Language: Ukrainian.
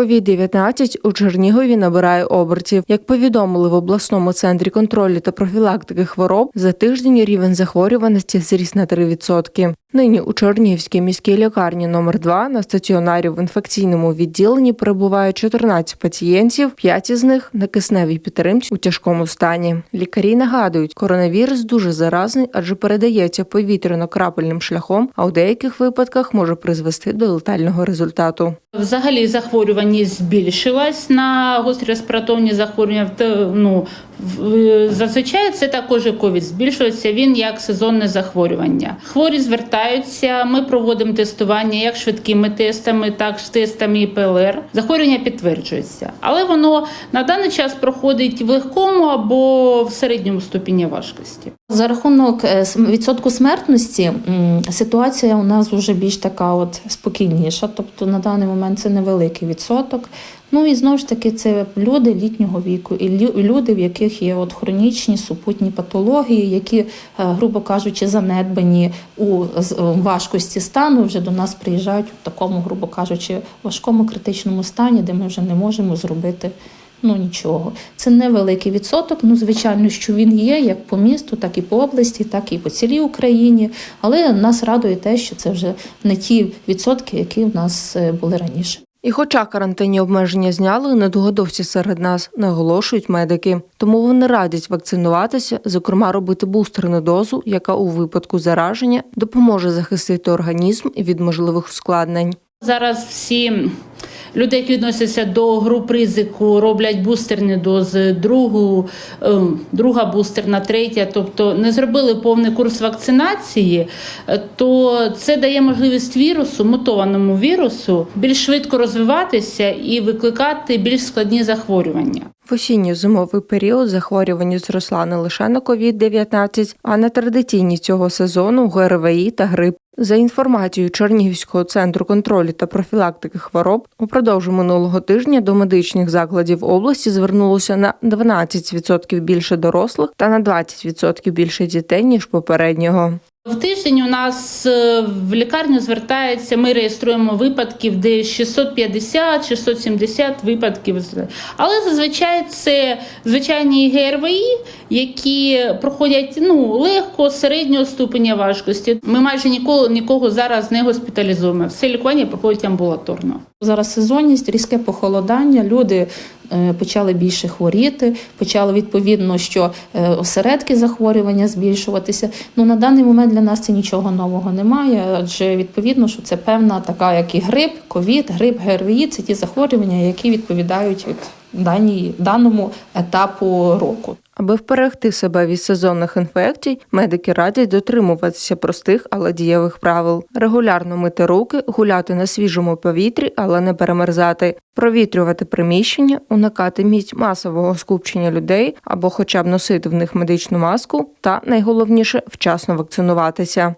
COVID-19 у Чернігові набирає обертів. Як повідомили в обласному центрі контролю та профілактики хвороб, за тиждень рівень захворюваності зріс на 3%. Нині у Чернігівській міській лікарні номер 2 на стаціонарі в інфекційному відділенні перебуває 14 пацієнтів, 5 із них на кисневій підтримці у тяжкому стані. Лікарі нагадують, коронавірус дуже заразний, адже передається повітряно-крапельним шляхом, а у деяких випадках може призвести до летального результату. Взагалі захворюваність збільшилась на гострі респіраторні захворювання. Ну, зазвичай це також ковід збільшується. Він як сезонне захворювання. Хворі звертаються. Ми проводимо тестування як швидкими тестами, так і тестами ПЛР. Захворювання підтверджується, але воно на даний час проходить в легкому або в середньому ступені важкості. За рахунок е, відсотку смертності ситуація у нас вже більш така от спокійніша. Тобто на даний момент це невеликий відсоток. Ну і знову ж таки, це люди літнього віку, і люди, в яких є от хронічні супутні патології, які, е, грубо кажучи, занедбані у е, важкості стану, вже до нас приїжджають в такому, грубо кажучи, важкому критичному стані, де ми вже не можемо зробити. Ну нічого, це невеликий відсоток. Ну звичайно, що він є як по місту, так і по області, так і по цілій Україні. Але нас радує те, що це вже не ті відсотки, які в нас е, були раніше. І хоча карантинні обмеження зняли, недогодовці серед нас наголошують медики. Тому вони радять вакцинуватися, зокрема робити бустерну дозу, яка у випадку зараження допоможе захистити організм від можливих ускладнень. Зараз всі люди, які відносяться до груп ризику, роблять бустерні дози, другу, ем, друга бустерна, третя, тобто не зробили повний курс вакцинації, е, то це дає можливість вірусу, мутованому вірусу, більш швидко розвиватися і викликати більш складні захворювання. В осінньо-зимовий період захворювання зросла не лише на COVID-19, а на традиційні цього сезону ГРВІ та грип. За інформацією Чернігівського центру контролю та профілактики хвороб, упродовж минулого тижня до медичних закладів області звернулося на 12% більше дорослих та на 20% більше дітей ніж попереднього. В тиждень у нас е, в лікарню звертається, ми реєструємо випадків, де 650-670 випадків. Але зазвичай це звичайні ГРВІ, які проходять ну, легко, середнього ступеня важкості. Ми майже ніколи нікого зараз не госпіталізуємо. Все лікування проходить амбулаторно. Зараз сезонність, різке похолодання. Люди почали більше хворіти, почали відповідно, що е, осередки захворювання збільшуватися. Ну на даний момент для нас це нічого нового немає, адже відповідно, що це певна така, як і грип, ковід, грип, ГРВІ, це ті захворювання, які відповідають от даній даному етапу року. Аби вберегти себе від сезонних інфекцій, медики радять дотримуватися простих, але дієвих правил: регулярно мити руки, гуляти на свіжому повітрі, але не перемерзати, провітрювати приміщення, уникати місць масового скупчення людей або хоча б носити в них медичну маску, та найголовніше вчасно вакцинуватися.